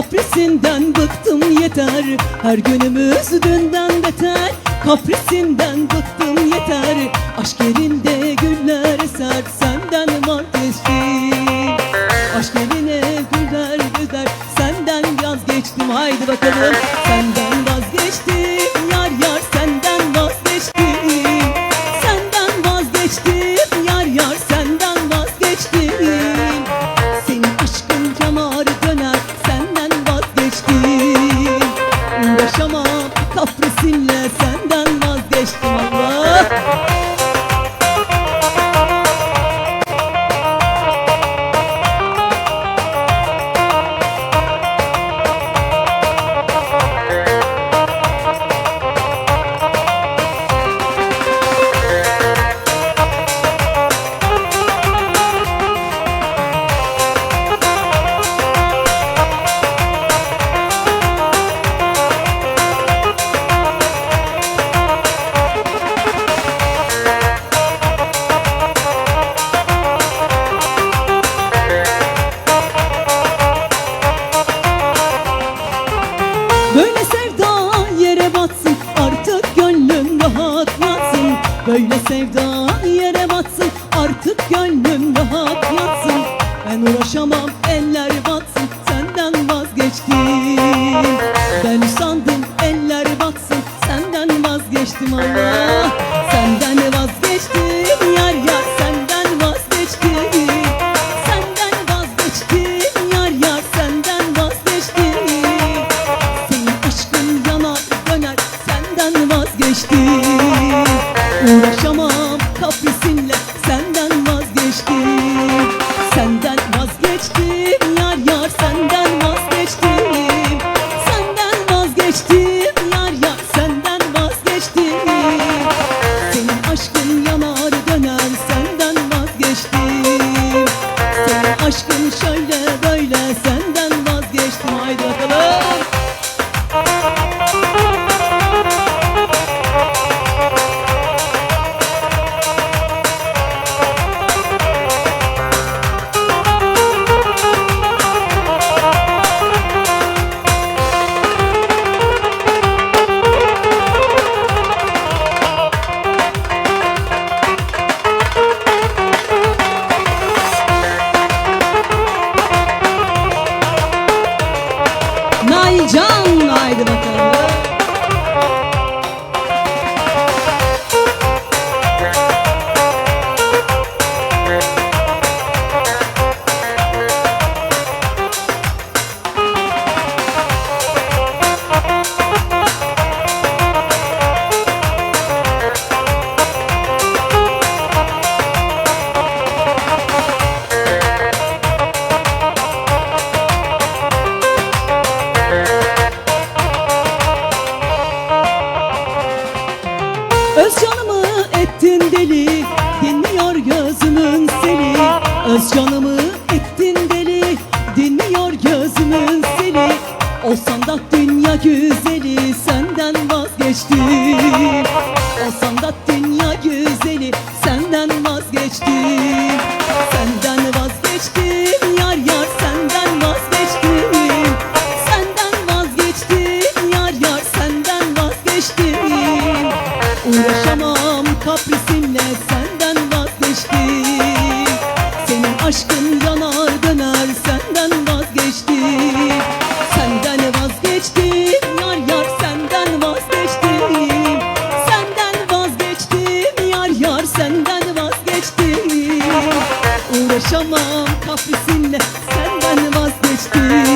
Kaprisinden bıktım yeter. Her günümüz dünden beter. Kaprisinden bıktım yeter. Aşk yerinde güller eser. Senden var geçtim Aşk yerine güller gözler Senden vazgeçtim. Haydi bakalım. Uğraşamam kaprisinle Böyle sevda yere batsın artık gönlüm rahatlasın Ben uğraşamam eller batsın senden vazgeçtim. Ben sandım eller batsın senden vazgeçtim Allah Senden vazgeçtim yar yar senden vazgeçtim. Senden vazgeçtim yar yar senden vazgeçtim. Senin aşkın yanar döner senden vazgeçtim Uğraşamam kaprisinle Naycan haydi Öz canımı ettin deli Dinmiyor gözümün seni Olsan da dünya güzeli Senden vazgeçtim Olsan da dünya güzeli Senden vazgeçtim Senden vazgeçtim Yar yar senden vazgeçtim. Senden vazgeçtim Yar yar senden vazgeçtim. Uğraşamam kaprisinle senden vazgeçtim Aşkın yanar döner senden vazgeçtim Senden vazgeçtim yar yar senden vazgeçtim Senden vazgeçtim yar yar senden vazgeçtim. Uğraşamam kaprisinle senden vazgeçtim